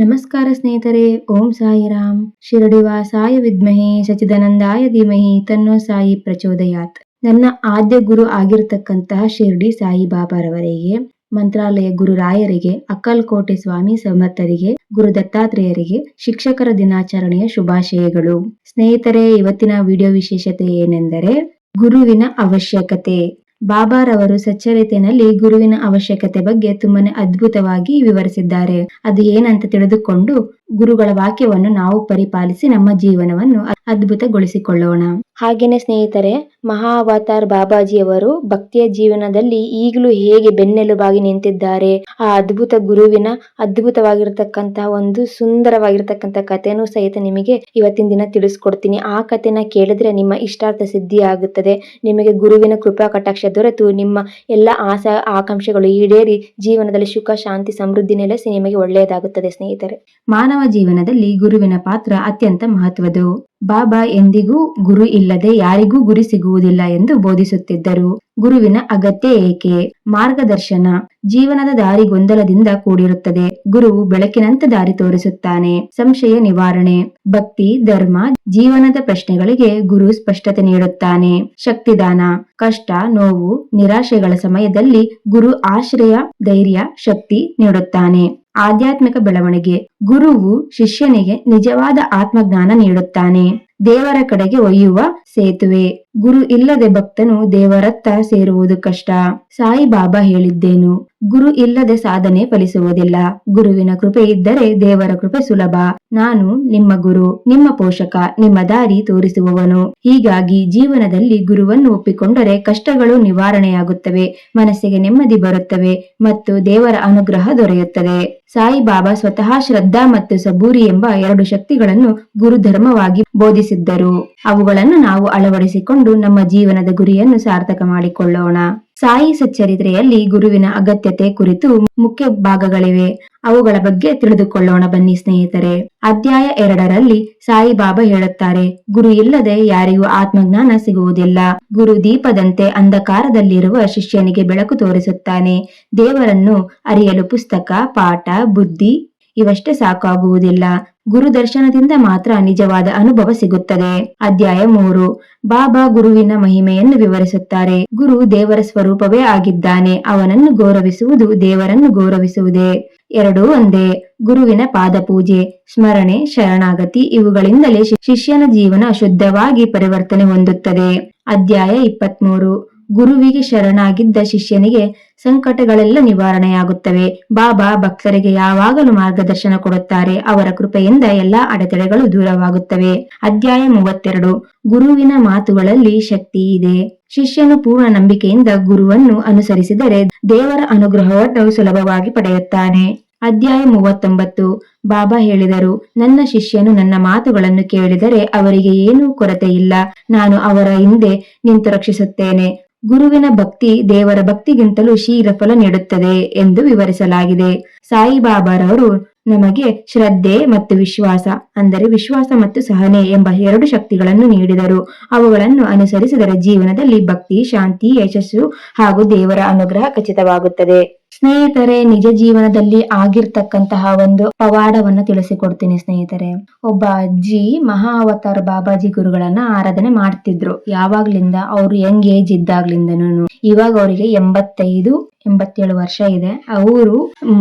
ನಮಸ್ಕಾರ ಸ್ನೇಹಿತರೆ, ಓಂ ಸಾಯಿರಾಮ್. ಶಿರಡಿವಾಸಾಯ ವಿದ್ಮಹೆ ಸಚಿದಾನಂದಾಯ ಧೀಮಹಿ, ತನ್ನೋ ಸಾಯಿ ಪ್ರಚೋದಯಾತ್. ನನ್ನ ಆದ್ಯ ಗುರು ಆಗಿರತಕ್ಕಂತಹ ಶಿರಡಿ ಸಾಯಿ ಬಾಬಾರವರಿಗೆ ಮಂತ್ರಾಲಯ ಗುರುರಾಯರಿಗೆ, ಅಕ್ಕಲ್ಕೋಟೆ ಸ್ವಾಮಿ ಸಮರ್ಥರಿಗೆ, ಗುರು ದತ್ತಾತ್ರೇಯರಿಗೆ ಶಿಕ್ಷಕರ ದಿನಾಚರಣೆಯ ಶುಭಾಶಯಗಳು. ಸ್ನೇಹಿತರೆ, ಇವತ್ತಿನ ವಿಡಿಯೋ ವಿಶೇಷತೆ ಏನೆಂದರೆ, ಗುರುವಿನ ಅವಶ್ಯಕತೆ. ಬಾಬಾರವರು ಸಚ್ಚರಿತೆಯಲ್ಲಿ ಗುರುವಿನ ಅವಶ್ಯಕತೆ ಬಗ್ಗೆ ತುಂಬಾನೇ ಅದ್ಭುತವಾಗಿ ವಿವರಿಸಿದ್ದಾರೆ. ಅದು ಏನಂತ ತಿಳಿದುಕೊಂಡು ಗುರುಗಳ ವಾಕ್ಯವನ್ನು ನಾವು ಪರಿಪಾಲಿಸಿ ನಮ್ಮ ಜೀವನವನ್ನು ಅದ್ಭುತಗೊಳಿಸಿಕೊಳ್ಳೋಣ. ಹಾಗೇನೆ ಸ್ನೇಹಿತರೆ ಮಹಾ ಅವತಾರ್ ಬಾಬಾಜಿಯವರು ಭಕ್ತಿಯ ಜೀವನದಲ್ಲಿ ಈಗಲೂ ಹೇಗೆ ಬೆನ್ನೆಲುಬಾಗಿ ನಿಂತಿದ್ದಾರೆ ಆ ಅದ್ಭುತ ಗುರುವಿನ ಅದ್ಭುತವಾಗಿರತಕ್ಕಂತಹ ಒಂದು ಸುಂದರವಾಗಿರತಕ್ಕಂತ ಕಥೆನೂ ಸಹಿತ ನಿಮಗೆ ಇವತ್ತಿನ ದಿನ ತಿಳಿಸ್ಕೊಡ್ತೀನಿ. ಆ ಕಥೆನ ಕೇಳಿದ್ರೆ ನಿಮ್ಮ ಇಷ್ಟಾರ್ಥ ಸಿದ್ಧಿ ಆಗುತ್ತದೆ. ನಿಮಗೆ ಗುರುವಿನ ಕೃಪಾ ಕಟಾಕ್ಷ ದೊರೆತು ನಿಮ್ಮ ಎಲ್ಲ ಆಸಾ ಆಕಾಂಕ್ಷೆಗಳು ಈಡೇರಿ ಜೀವನದಲ್ಲಿ ಸುಖ ಶಾಂತಿ ಸಮೃದ್ಧಿ ನೆಲೆಸಿ ನಿಮಗೆ ಒಳ್ಳೆಯದಾಗುತ್ತದೆ ಸ್ನೇಹಿತರೆ. ಮಾನವ ಜೀವನದಲ್ಲಿ ಗುರುವಿನ ಪಾತ್ರ ಅತ್ಯಂತ ಮಹತ್ವದು ಬಾಬಾ ಎಂದಿಗೂ ಗುರು ಇಲ್ಲದೆ ಯಾರಿಗೂ ಗುರಿ ಸಿಗುವುದಿಲ್ಲ ಎಂದು ಬೋಧಿಸುತ್ತಿದ್ದರು. ಗುರುವಿನ ಅಗತ್ಯ ಏಕೆ? ಮಾರ್ಗದರ್ಶನ. ಜೀವನದ ದಾರಿ ಗೊಂದಲದಿಂದ ಕೂಡಿರುತ್ತದೆ. ಗುರುವು ಬೆಳಕಿನಂತ ದಾರಿ ತೋರಿಸುತ್ತಾನೆ. ಸಂಶಯ ನಿವಾರಣೆ. ಭಕ್ತಿ, ಧರ್ಮ, ಜೀವನದ ಪ್ರಶ್ನೆಗಳಿಗೆ ಗುರು ಸ್ಪಷ್ಟತೆ ನೀಡುತ್ತಾನೆ. ಶಕ್ತಿದಾನ. ಕಷ್ಟ, ನೋವು, ನಿರಾಶೆಗಳ ಸಮಯದಲ್ಲಿ ಗುರು ಆಶ್ರಯ, ಧೈರ್ಯ, ಶಕ್ತಿ ನೀಡುತ್ತಾನೆ. ಆಧ್ಯಾತ್ಮಿಕ ಬೆಳವಣಿಗೆ ಗುರುವು ಶಿಷ್ಯನಿಗೆ ನಿಜವಾದ ಆತ್ಮಜ್ಞಾನ ನೀಡುತ್ತಾನೆ. ದೇವರ ಕಡೆಗೆ ಒಯ್ಯುವ ಸೇತುವೆ. ಗುರು ಇಲ್ಲದೆ ಭಕ್ತನು ದೇವರತ್ತ ಸೇರುವುದು ಕಷ್ಟ. ಸಾಯಿ ಬಾಬಾ ಹೇಳಿದ್ದೇನು, ಗುರು ಇಲ್ಲದೆ ಸಾಧನೆ ಫಲಿಸುವುದಿಲ್ಲ. ಗುರುವಿನ ಕೃಪೆ ಇದ್ದರೆ ದೇವರ ಕೃಪೆ ಸುಲಭ. ನಾನು ನಿಮ್ಮ ಗುರು, ನಿಮ್ಮ ಪೋಷಕ, ನಿಮ್ಮ ದಾರಿ ತೋರಿಸುವವನು. ಹೀಗಾಗಿ ಜೀವನದಲ್ಲಿ ಗುರುವನ್ನು ಒಪ್ಪಿಕೊಂಡರೆ ಕಷ್ಟಗಳು ನಿವಾರಣೆಯಾಗುತ್ತವೆ, ಮನಸ್ಸಿಗೆ ನೆಮ್ಮದಿ ಬರುತ್ತವೆ ಮತ್ತು ದೇವರ ಅನುಗ್ರಹ ದೊರೆಯುತ್ತದೆ. ಸಾಯಿ ಬಾಬಾ ಸ್ವತಃ ಶ್ರದ್ಧಾ ಮತ್ತು ಸಬೂರಿ ಎಂಬ ಎರಡು ಶಕ್ತಿಗಳನ್ನು ಗುರುಧರ್ಮವಾಗಿ ಬೋಧಿಸಿದ್ದರು. ಅವುಗಳನ್ನು ನಾವು ಅಳವಡಿಸಿಕೊಂಡು ನಮ್ಮ ಜೀವನದ ಗುರಿಯನ್ನು ಸಾರ್ಥಕ ಮಾಡಿಕೊಳ್ಳೋಣ. ಸಾಯಿ ಸಚ್ಚರಿತ್ರೆಯಲ್ಲಿ ಗುರುವಿನ ಅಗತ್ಯತೆ ಕುರಿತು ಮುಖ್ಯ ಭಾಗಗಳಿವೆ. ಅವುಗಳ ಬಗ್ಗೆ ತಿಳಿದುಕೊಳ್ಳೋಣ ಬನ್ನಿ ಸ್ನೇಹಿತರೆ. ಅಧ್ಯಾಯ ಎರಡರಲ್ಲಿ ಸಾಯಿ ಬಾಬಾ ಹೇಳುತ್ತಾರೆ, ಗುರು ಇಲ್ಲದೆ ಯಾರಿಗೂ ಆತ್ಮಜ್ಞಾನ ಸಿಗುವುದಿಲ್ಲ. ಗುರು ದೀಪದಂತೆ ಅಂಧಕಾರದಲ್ಲಿರುವ ಶಿಷ್ಯನಿಗೆ ಬೆಳಕು ತೋರಿಸುತ್ತಾನೆ. ದೇವರನ್ನು ಅರಿಯಲು ಪುಸ್ತಕ, ಪಾಠ, ಬುದ್ಧಿ ಇವಷ್ಟೇ ಸಾಕಾಗುವುದಿಲ್ಲ. ಗುರು ದರ್ಶನದಿಂದ ಮಾತ್ರ ನಿಜವಾದ ಅನುಭವ ಸಿಗುತ್ತದೆ. ಅಧ್ಯಾಯ ಮೂರು. ಬಾಬಾ ಗುರುವಿನ ಮಹಿಮೆಯನ್ನು ವಿವರಿಸುತ್ತಾರೆ. ಗುರು ದೇವರ ಸ್ವರೂಪವೇ ಆಗಿದ್ದಾನೆ. ಅವನನ್ನು ಗೌರವಿಸುವುದು ದೇವರನ್ನು ಗೌರವಿಸುವುದೇ. ಎರಡೂ ಒಂದೇ. ಗುರುವಿನ ಪಾದಪೂಜೆ, ಸ್ಮರಣೆ, ಶರಣಾಗತಿ ಇವುಗಳಿಂದಲೇ ಶಿಷ್ಯನ ಜೀವನ ಶುದ್ಧವಾಗಿ ಪರಿವರ್ತನೆ ಹೊಂದುತ್ತದೆ. ಅಧ್ಯಾಯ ಇಪ್ಪತ್ಮೂರು. ಗುರುವಿಗೆ ಶರಣಾಗಿದ್ದ ಶಿಷ್ಯನಿಗೆ ಸಂಕಟಗಳೆಲ್ಲ ನಿವಾರಣೆಯಾಗುತ್ತವೆ. ಬಾಬಾ ಭಕ್ತರಿಗೆ ಯಾವಾಗಲೂ ಮಾರ್ಗದರ್ಶನ ಕೊಡುತ್ತಾರೆ. ಅವರ ಕೃಪೆಯಿಂದ ಎಲ್ಲಾ ಅಡೆತಡೆಗಳು ದೂರವಾಗುತ್ತವೆ. ಅಧ್ಯಾಯ ಮೂವತ್ತೆರಡು. ಗುರುವಿನ ಮಾತುಗಳಲ್ಲಿ ಶಕ್ತಿ ಇದೆ. ಶಿಷ್ಯನು ಪೂರ್ಣ ನಂಬಿಕೆಯಿಂದ ಗುರುವನ್ನು ಅನುಸರಿಸಿದರೆ ದೇವರ ಅನುಗ್ರಹವನ್ನು ಸುಲಭವಾಗಿ ಪಡೆಯುತ್ತಾನೆ. ಅಧ್ಯಾಯ ಮೂವತ್ತೊಂಬತ್ತು. ಬಾಬಾ ಹೇಳಿದರು, ನನ್ನ ಶಿಷ್ಯನು ನನ್ನ ಮಾತುಗಳನ್ನು ಕೇಳಿದರೆ ಅವರಿಗೆ ಏನೂ ಕೊರತೆ ಇಲ್ಲ ನಾನು ಅವರ ಹಿಂದೆ ನಿಂತು ರಕ್ಷಿಸುತ್ತೇನೆ. ಗುರುವಿನ ಭಕ್ತಿ ದೇವರ ಭಕ್ತಿಗಿಂತಲೂ ಶೀಘ್ರ ಫಲ ನೀಡುತ್ತದೆ ಎಂದು ವಿವರಿಸಲಾಗಿದೆ. ಸಾಯಿಬಾಬಾರವರು ನಮಗೆ ಶ್ರದ್ಧೆ ಮತ್ತು ವಿಶ್ವಾಸ, ಅಂದರೆ ವಿಶ್ವಾಸ ಮತ್ತು ಸಹನೆ ಎಂಬ ಎರಡು ಶಕ್ತಿಗಳನ್ನು ನೀಡಿದರು. ಅವುಗಳನ್ನು ಅನುಸರಿಸಿದರೆ ಜೀವನದಲ್ಲಿ ಭಕ್ತಿ, ಶಾಂತಿ, ಯಶಸ್ಸು ಹಾಗೂ ದೇವರ ಅನುಗ್ರಹ ಖಚಿತವಾಗುತ್ತದೆ. ಸ್ನೇಹಿತರೆ, ನಿಜ ಜೀವನದಲ್ಲಿ ಆಗಿರ್ತಕ್ಕಂತಹ ಒಂದು ಪವಾಡವನ್ನ ತಿಳಿಸಿಕೊಡ್ತೀನಿ ಸ್ನೇಹಿತರೆ. ಒಬ್ಬ ಅಜ್ಜಿ, ಮಹಾ ಅವತಾರ ಬಾಬಾಜಿ ಗುರುಗಳನ್ನ ಆರಾಧನೆ ಮಾಡ್ತಿದ್ರು. ಯಾವಾಗ್ಲಿಂದ? ಅವ್ರು ಯಂಗ್ ಏಜ್ ಇದ್ದಾಗ್ಲಿಂದನು ಇವಾಗ ಅವರಿಗೆ ಎಂಬತ್ತೈದು, ಎಂಬತ್ತೇಳು ವರ್ಷ ಇದೆ. ಅವರು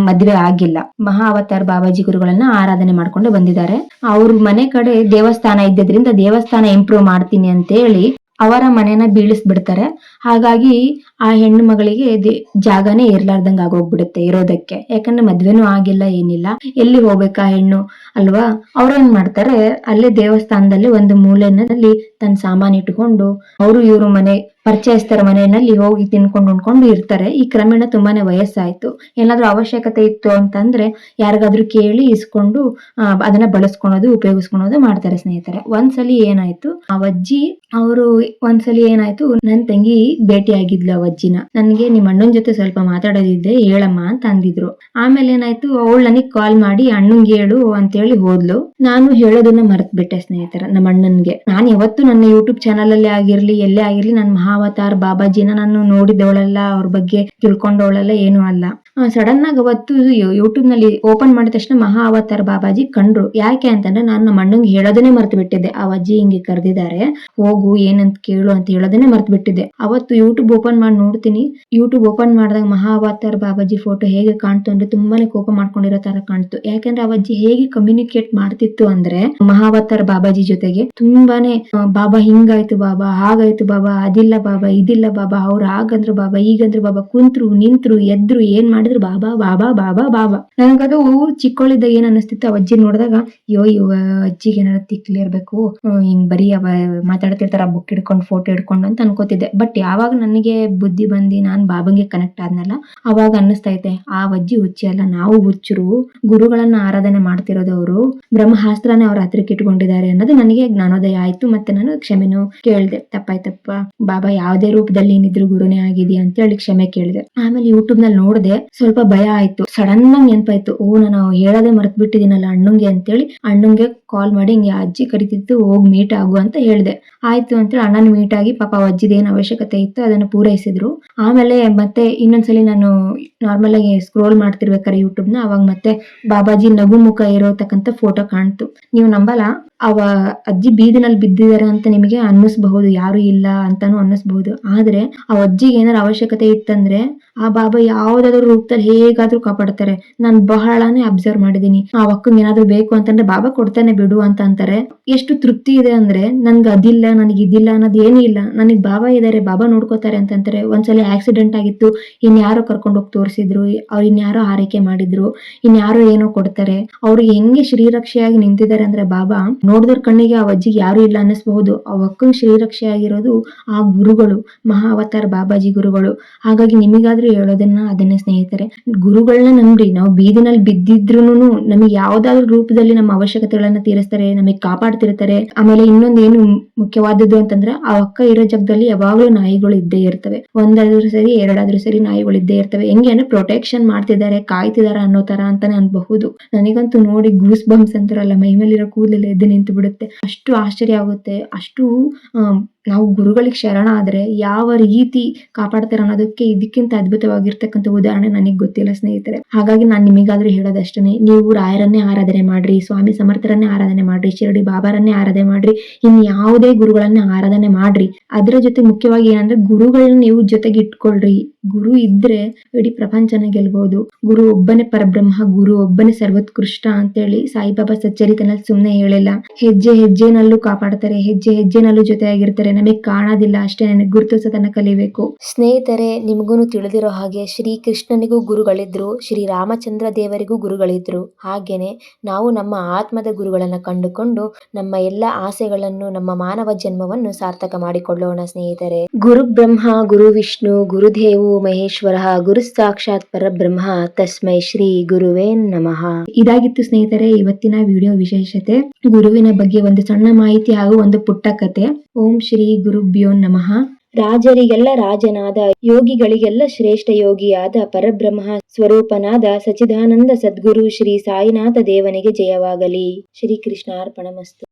ಮದ್ವೆ ಆಗಿಲ್ಲ. ಮಹಾ ಅವತಾರ್ ಬಾಬಾಜಿ ಗುರುಗಳನ್ನ ಆರಾಧನೆ ಮಾಡ್ಕೊಂಡು ಬಂದಿದ್ದಾರೆ. ಅವ್ರ ಮನೆ ಕಡೆ ದೇವಸ್ಥಾನ ಇದ್ದದ್ರಿಂದ ದೇವಸ್ಥಾನ ಇಂಪ್ರೂವ್ ಮಾಡ್ತೀನಿ ಅಂತ ಹೇಳಿ ಅವರ ಮನೆನ ಬೀಳಿಸ್ಬಿಡ್ತಾರೆ. ಹಾಗಾಗಿ ಆ ಹೆಣ್ಣು ಮಗಳಿಗೆ ಜಾಗನೇ ಇರ್ಲಾರ್ದಂಗ ಆಗೋಗ್ಬಿಡುತ್ತೆ ಇರೋದಕ್ಕೆ. ಯಾಕಂದ್ರೆ ಮದ್ವೆನೂ ಆಗಿಲ್ಲ, ಏನಿಲ್ಲ. ಎಲ್ಲಿ ಹೋಗ್ಬೇಕಾ ಹೆಣ್ಣು ಅಲ್ವಾ? ಅವ್ರೇನ್ ಮಾಡ್ತಾರೆ? ಅಲ್ಲೇ ದೇವಸ್ಥಾನದಲ್ಲಿ ಒಂದು ಮೂಲೆನಲ್ಲಿ ತನ್ನ ಸಾಮಾನ್ ಇಟ್ಕೊಂಡು ಅವರು ಇವರು ಮನೆ, ಪರಿಚಯಸ್ಥರ ಮನೆಯಲ್ಲಿ ಹೋಗಿ ತಿನ್ಕೊಂಡು ಉಂಡ್ಕೊಂಡು ಇರ್ತಾರೆ. ಈ ಕ್ರಮೇಣ ತುಂಬಾನೇ ವಯಸ್ಸಾಯ್ತು. ಏನಾದ್ರೂ ಅವಶ್ಯಕತೆ ಇತ್ತು ಅಂತಂದ್ರೆ ಯಾರಿಗಾದ್ರೂ ಕೇಳಿ ಇಸ್ಕೊಂಡು ಅದನ್ನ ಬಳಸ್ಕೊಳೋದು, ಉಪಯೋಗಿಸ್ಕೊಳೋದು ಮಾಡ್ತಾರೆ ಸ್ನೇಹಿತರೆ. ಒಂದ್ಸಲಿ ಏನಾಯ್ತು, ಆ ಅಜ್ಜಿ ಅವರು ಒಂದ್ಸಲಿ ಏನಾಯ್ತು, ನನ್ ತಂಗಿ ಭೇಟಿ ಆಗಿದ್ಲು ಅಜ್ಜಿನ. ನನ್ಗೆ ನಿಮ್ ಅಣ್ಣನ್ ಜೊತೆ ಸ್ವಲ್ಪ ಮಾತಾಡೋದಿದ್ದೆ ಹೇಳಮ್ಮ ಅಂತ ಅಂದಿದ್ರು. ಆಮೇಲೆ ಏನಾಯ್ತು ಅವಳು ನನಗ್ ಕಾಲ್ ಮಾಡಿ ಅಣ್ಣಂಗೆ ಹೇಳು ಅಂತ ಹೇಳಿ ಹೋದ್ಲು. ನಾನು ಹೇಳೋದನ್ನ ಮರ್ತ್ ಬಿಟ್ಟೆ ಸ್ನೇಹಿತರ, ನಮ್ಮ ಅಣ್ಣನ್ಗೆ. ನಾನು ಯಾವತ್ತು ನನ್ನ ಯೂಟ್ಯೂಬ್ ಚಾನಲ್ ಅಲ್ಲಿ ಆಗಿರ್ಲಿ, ಎಲ್ಲೇ ಆಗಿರ್ಲಿ ನನ್ನ ಮಹಾವತಾರ್ ಬಾಬಾಜಿನ ನಾನು ನೋಡಿದವಳಲ್ಲ ಅವ್ರ ಬಗ್ಗೆ ತಿಳ್ಕೊಂಡವಳಲ್ಲ, ಏನು ಅಲ್ಲ. ಸಡನ್ ಆಗಿ ಅವತ್ತು ಯೂಟ್ಯೂಬ್ನಲ್ಲಿ ಓಪನ್ ಮಾಡಿದ ತಕ್ಷಣ ಮಹಾ ಅವತಾರ ಬಾಬಾಜಿ ಕಂಡ್ರು. ಯಾಕೆ ಅಂತಂದ್ರೆ ನಾನು ನಮ್ಮ ಅಣ್ಣಂಗೆ ಹೇಳೋದನ್ನೇ ಮರ್ತು ಬಿಟ್ಟಿದ್ದೆ. ಆ ಅಜ್ಜಿ ಹಿಂಗೆ ಕರೆದಿದ್ದಾರೆ. ಹೋಗು, ಏನಂತ ಕೇಳು ಅಂತ ಹೇಳೋದನ್ನೇ ಮರ್ತು ಬಿಟ್ಟಿದ್ದೆ. ಅವತ್ತು ಯೂಟ್ಯೂಬ್ ಓಪನ್ ಮಾಡಿ ನೋಡ್ತೀನಿ. ಯೂಟ್ಯೂಬ್ ಓಪನ್ ಮಾಡಿದಾಗ ಮಹಾ ಅವತಾರ ಬಾಬಾಜಿ ಫೋಟೋ ಹೇಗೆ ಕಾಣ್ತು ಅಂದ್ರೆ ತುಂಬಾನೇ ಕೋಪ ಮಾಡ್ಕೊಂಡಿರೋ ತರ ಕಾಣ್ತು. ಯಾಕಂದ್ರೆ ಅಜ್ಜಿ ಹೇಗೆ ಕಮ್ಯುನಿಕೇಟ್ ಮಾಡ್ತಿತ್ತು ಅಂದ್ರೆ ಮಹಾವತಾರ್ ಬಾಬಾಜಿ ಜೊತೆಗೆ ತುಂಬಾನೇ ಬಾಬಾ ಹಿಂಗಾಯ್ತು ಬಾಬಾ, ಹಾಗಾಯ್ತು ಬಾಬಾ, ಅದಿಲ್ಲ ಬಾಬಾ, ಇದಿಲ್ಲ ಬಾಬಾ, ಅವ್ರು ಹಾಗಂದ್ರು ಬಾಬಾ ಈಗಂದ್ರು ಬಾಬಾ, ಕುಂತ್ರು, ನಿಂತ್ರು, ಎದ್ರು, ಏನ್ ಮಾಡಿದ್ರು ಬಾಬಾ ಬಾಬಾ ಬಾಬಾ ಬಾಬಾ. ನನಗದು ಚಿಕ್ಕವಳಿದ್ದಾಗ ಏನ್ ಅನಿಸ್ತಿತ್ತು ಅಜ್ಜಿ ನೋಡಿದಾಗ, ಅಯ್ಯೋ, ಇವ ಅಜ್ಜಿಗೆ ಏನಾರ ತಿಕ್ಲಿರ್ಬೇಕು ಹಿಂಗ್ ಬರೀ ಅವ ಮಾತಾಡ್ತಿರ್ತಾರ ಬುಕ್ ಹಿಡ್ಕೊಂಡು ಫೋಟೋ ಹಿಡ್ಕೊಂಡು ಅಂತ ಅನ್ಕೋತಿದ್ದೆ. ಬಟ್ ಯಾವಾಗ ನನಗೆ ಬುದ್ಧಿ ಬಂದಿ ನಾನ್ ಬಾಬಂಗೆ ಕನೆಕ್ಟ್ ಆದ್ನಲ್ಲ, ಅವಾಗ ಅನ್ನಿಸ್ತೈತೆ ಆ ಅಜ್ಜಿ ಹುಚ್ಚಿ ಅಲ್ಲ, ನಾವು ಹುಚ್ಚರು, ಗುರುಗಳನ್ನ ಆರಾಧನೆ ಮಾಡ್ತಿರೋದು ಅವರು, ಬ್ರಹ್ಮಾಸ್ತ್ರನೇ ಅವ್ರ ಹತ್ರಕ್ಕೆ ಇಟ್ಕೊಂಡಿದ್ದಾರೆ ಅನ್ನೋದು ನನಗೆ ಜ್ಞಾನೋದಯ ಆಯ್ತು, ಮತ್ತೆ ನಾನು ಕ್ಷಮೆನೂ ಕೇಳಿದೆ, ತಪ್ಪಾಯ್ತಪ್ಪ, ಬಾಬಾ ಯಾವ್ದೇ ರೂಪದಲ್ಲಿ ಏನಿದ್ರು ಗುರುನೇ ಆಗಿದೆಯಾ ಅಂತ ಹೇಳಿ ಕ್ಷಮೆ ಕೇಳಿದೆ. ಆಮೇಲೆ ಯೂಟ್ಯೂಬ್ನಲ್ಲಿ ನೋಡಿದೆ ಸ್ವಲ್ಪ ಭಯ ಆಯ್ತು. ಸಡನ್ ಆಗಿ ನೆನ್ಪಾಯ್ತು. ಓ, ನಾನು ಹೇಳೋದೇ ಮರ್ತ್ ಬಿಟ್ಟಿದ್ದೀನಲ್ಲ ಅಣ್ಣಂಗೆ ಅಂತೇಳಿ ಅಣ್ಣಂಗೆ ಕಾಲ್ ಮಾಡಿ ಹಿಂಗೆ ಅಜ್ಜಿ ಕರಿತಿತ್ತು, ಹೋಗ್ ಮೀಟ್ ಆಗು ಅಂತ ಹೇಳ್ದೆ. ಆಯ್ತು ಅಂತೇಳಿ ಅಣ್ಣನ ಮೀಟ್ ಆಗಿ ಪಾಪ ಅಜ್ಜಿದ ಏನ್ ಅವಶ್ಯಕತೆ ಇತ್ತು ಅದನ್ನ ಪೂರೈಸಿದ್ರು. ಆಮೇಲೆ ಮತ್ತೆ ಇನ್ನೊಂದ್ಸಲಿ ನಾನು ನಾರ್ಮಲ್ ಆಗಿ ಸ್ಕ್ರೋಲ್ ಮಾಡ್ತಿರ್ಬೇಕಾರೆ ಯೂಟ್ಯೂಬ್ನ, ಅವಾಗ ಮತ್ತೆ ಬಾಬಾಜಿ ನಗು ಮುಖ ಇರೋತಕ್ಕಂತ ಫೋಟೋ ಕಾಣ್ತು. ನೀವು ನಂಬಲ್ಲ? ಅವ ಅಜ್ಜಿ ಬೀದಿನಲ್ಲಿ ಬಿದ್ದಿದ್ದಾರೆ ಅಂತ ನಿಮಗೆ ಅನ್ನಿಸ್ಬಹುದು, ಯಾರು ಇಲ್ಲ ಅಂತಾನು ಅನ್ನಿಸ್ಬಹುದು. ಆದ್ರೆ ಆ ಅಜ್ಜಿಗೆ ಏನಾರ ಅವಶ್ಯಕತೆ ಇತ್ತಂದ್ರೆ ಆ ಬಾಬಾ ಯಾವ್ದಾದ್ರು ರೂಪದಲ್ಲಿ ಹೇಗಾದ್ರೂ ಕಾಪಾಡ್ತಾರೆ. ನಾನ್ ಬಹಳನೇ ಅಬ್ಸರ್ವ್ ಮಾಡಿದೀನಿ ಆ ಅಕ್ಕಂಗೆ ಏನಾದ್ರು ಬೇಕು ಅಂತಂದ್ರೆ ಬಾಬಾ ಕೊಡ್ತಾನೆ ಬಿಡು ಅಂತ ಅಂತಾರೆ. ಎಷ್ಟು ತೃಪ್ತಿ ಇದೆ ಅಂದ್ರೆ ನನ್ಗೆ ಅದಿಲ್ಲ, ನನಗೆ ಇದಿಲ್ಲ ಅನ್ನೋದು ಏನೂ ಇಲ್ಲ. ನನಗೆ ಬಾಬಾ ಇದಾರೆ, ಬಾಬಾ ನೋಡ್ಕೋತಾರೆ ಅಂತಂತಾರೆ ಒಂದ್ಸಲ ಆಕ್ಸಿಡೆಂಟ್ ಆಗಿತ್ತು, ಇನ್ಯಾರೋ ಕರ್ಕೊಂಡು ಹೋಗಿ ತೋರಿಸಿದ್ರು, ಅವ್ರು ಇನ್ಯಾರೋ ಆರೈಕೆ ಮಾಡಿದ್ರು, ಇನ್ಯಾರೋ ಏನೋ ಕೊಡ್ತಾರೆ. ಅವ್ರಿಗೆ ಹೆಂಗೆ ಶ್ರೀರಕ್ಷೆಯಾಗಿ ನಿಂತಿದ್ದಾರೆ ಅಂದ್ರೆ ಬಾಬಾ ನೋಡಿದ್ರ ಕಣ್ಣಿಗೆ ಆ ಅಜ್ಜಿಗೆ ಯಾರು ಇಲ್ಲ ಅನ್ನಿಸ್ಬಹುದು. ಆ ಶ್ರೀರಕ್ಷೆ ಆಗಿರೋದು ಆ ಗುರುಗಳು ಮಹಾ ಅವತಾರ ಬಾಬಾಜಿ ಗುರುಗಳು. ಹಾಗಾಗಿ ನಿಮಗಾದ್ರೂ ಹೇಳೋದನ್ನ ಅದನ್ನೇ ಸ್ನೇಹಿತರೆ. ಗುರುಗಳನ್ನ ನಂಬ್ರಿ. ನಾವು ಬೀದಿನಲ್ಲಿ ಬಿದ್ದಿದ್ರು ನಮಗೆ ಯಾವ್ದಾದ್ರು ರೂಪದಲ್ಲಿ ನಮ್ಮ ಅವಶ್ಯಕತೆಗಳನ್ನ ತೀರಿಸ್ತಾರೆ, ನಮಗೆ ಕಾಪಾಡ್ತಿರ್ತಾರೆ. ಆಮೇಲೆ ಇನ್ನೊಂದು ಏನು ಮುಖ್ಯವಾದದ್ದು ಅಂತಂದ್ರೆ, ಆ ಅಕ್ಕ ಇರೋ ಜಾಗದಲ್ಲಿ ಯಾವಾಗ್ಲೂ ನಾಯಿಗಳು ಇದ್ದೇ ಇರ್ತವೆ. ಒಂದಾದ್ರೂ ಸರಿ, ಎರಡಾದ್ರೂ ಸರಿ ನಾಯಿಗಳು ಇದ್ದೇ ಇರ್ತವೆ. ಹೆಂಗೆ ಅಂದ್ರೆ ಪ್ರೊಟೆಕ್ಷನ್ ಮಾಡ್ತಿದ್ದಾರೆ ಕಾಯ್ತಿದಾರ ಅನ್ನೋ ತರ ಅಂತಾನೆ ಅನ್ಬಹುದು. ನನಗಂತೂ ನೋಡಿ ಗೂಸ್ ಬಂಬ್ಸ್ ಅಂತಾರಲ್ಲ, ಮೈ ಮೇಲಿರೋ ಕೂದಲೆಲ್ಲ ಎದ್ದು ನಿಂತು ಬಿಡುತ್ತೆ ಅಷ್ಟು ಆಶ್ಚರ್ಯ ಆಗುತ್ತೆ. ಅಷ್ಟು ನಾವು ಗುರುಗಳಿಗೆ ಶರಣ ಆದ್ರೆ ಯಾವ ರೀತಿ ಕಾಪಾಡ್ತಾರೆ ಅನ್ನೋದಕ್ಕೆ ಇದಕ್ಕಿಂತ ಅದ್ಭುತವಾಗಿರ್ತಕ್ಕಂಥ ಉದಾಹರಣೆ ನನಗೆ ಗೊತ್ತಿಲ್ಲ ಸ್ನೇಹಿತರೆ. ಹಾಗಾಗಿ ನಾನು ನಿಮಗಾದ್ರೂ ಹೇಳೋದಷ್ಟೇ ನೀವು ರಾಯರನ್ನೇ ಆರಾಧನೆ ಮಾಡ್ರಿ, ಸ್ವಾಮಿ ಸಮರ್ಥರನ್ನೇ ಆರಾಧನೆ ಮಾಡ್ರಿ, ಶಿರಡಿ ಬಾಬಾರನ್ನೇ ಆರಾಧನೆ ಮಾಡ್ರಿ ಇನ್ ಯಾವುದೇ ಗುರುಗಳನ್ನ ಆರಾಧನೆ ಮಾಡ್ರಿ. ಅದರ ಜೊತೆ ಮುಖ್ಯವಾಗಿ ಏನಂದ್ರೆ ಗುರುಗಳನ್ನ ನೀವು ಜೊತೆಗೆ ಇಟ್ಕೊಳ್ರಿ. ಗುರು ಇದ್ರೆ ಇಡೀ ಪ್ರಪಂಚನ ಗೆಲ್ಬಹುದು ಗುರು ಒಬ್ಬನೇ ಪರಬ್ರಹ್ಮ, ಗುರು ಒಬ್ಬನೇ ಸರ್ವೋತ್ಕೃಷ್ಟ ಅಂತೇಳಿ ಸಾಯಿಬಾಬಾ ಸಚ್ಚರಿತನಲ್ಲಿ ಸುಮ್ನೆ ಹೇಳಿಲ್ಲ ಹೆಜ್ಜೆ ಹೆಜ್ಜೆನಲ್ಲೂ ಕಾಪಾಡ್ತಾರೆ, ಹೆಜ್ಜೆ ಹೆಜ್ಜೆನಲ್ಲೂ ಜೊತೆಯಾಗಿರ್ತಾರೆ. ನಮಗೆ ಕಾಣೋದಿಲ್ಲ ಅಷ್ಟೇ ನನಗೆ ಗುರುತಿಸೋದನ್ನ ಕಲಿಬೇಕು. ಸ್ನೇಹಿತರೆ ನಿಮಗೂ ತಿಳಿದಿರೋ ಹಾಗೆ ಶ್ರೀ ಕೃಷ್ಣನಿಗೂ ಗುರುಗಳಿದ್ರು ಶ್ರೀ ರಾಮಚಂದ್ರ ದೇವರಿಗೂ ಗುರುಗಳಿದ್ರು. ಹಾಗೇನೆ ನಾವು ನಮ್ಮ ಆತ್ಮದ ಗುರುಗಳನ್ನು ಕಂಡುಕೊಂಡು ನಮ್ಮ ಎಲ್ಲ ಆಸೆಗಳನ್ನು ನಮ್ಮ ಮಾನವ ಜನ್ಮವನ್ನು ಸಾರ್ಥಕ ಮಾಡಿಕೊಳ್ಳೋಣ ಸ್ನೇಹಿತರೆ. ಗುರು ಬ್ರಹ್ಮ ಗುರು ವಿಷ್ಣು ಗುರುದೇವು ಮಹೇಶ್ವರ ಗುರು ಸಾಕ್ಷಾತ್ ಪರಬ್ರಹ್ಮ ತಸ್ಮೈ ಶ್ರೀ ಗುರುವೇ ನಮಃ. ಇದಾಗಿತ್ತು ಸ್ನೇಹಿತರೆ ಇವತ್ತಿನ ವಿಡಿಯೋ ವಿಶೇಷತೆ. ಗುರುವಿನ ಬಗ್ಗೆ ಒಂದು ಸಣ್ಣ ಮಾಹಿತಿ ಹಾಗೂ ಒಂದು ಪುಟ್ಟ ಕತೆ. ಓಂ ಶ್ರೀ ಗುರುಭ್ಯೋ ನಮಃ. ರಾಜರಿಗೆಲ್ಲ ರಾಜನಾದ, ಯೋಗಿಗಳಿಗೆಲ್ಲ ಶ್ರೇಷ್ಠ ಯೋಗಿಯಾದ ಪರಬ್ರಹ್ಮ ಸ್ವರೂಪನಾದ ಸಚಿದಾನಂದ ಸದ್ಗುರು ಶ್ರೀ ಸಾಯಿನಾಥ ದೇವನಿಗೆ ಜಯವಾಗಲಿ. ಶ್ರೀ ಕೃಷ್ಣಾರ್ಪಣಮಸ್ತು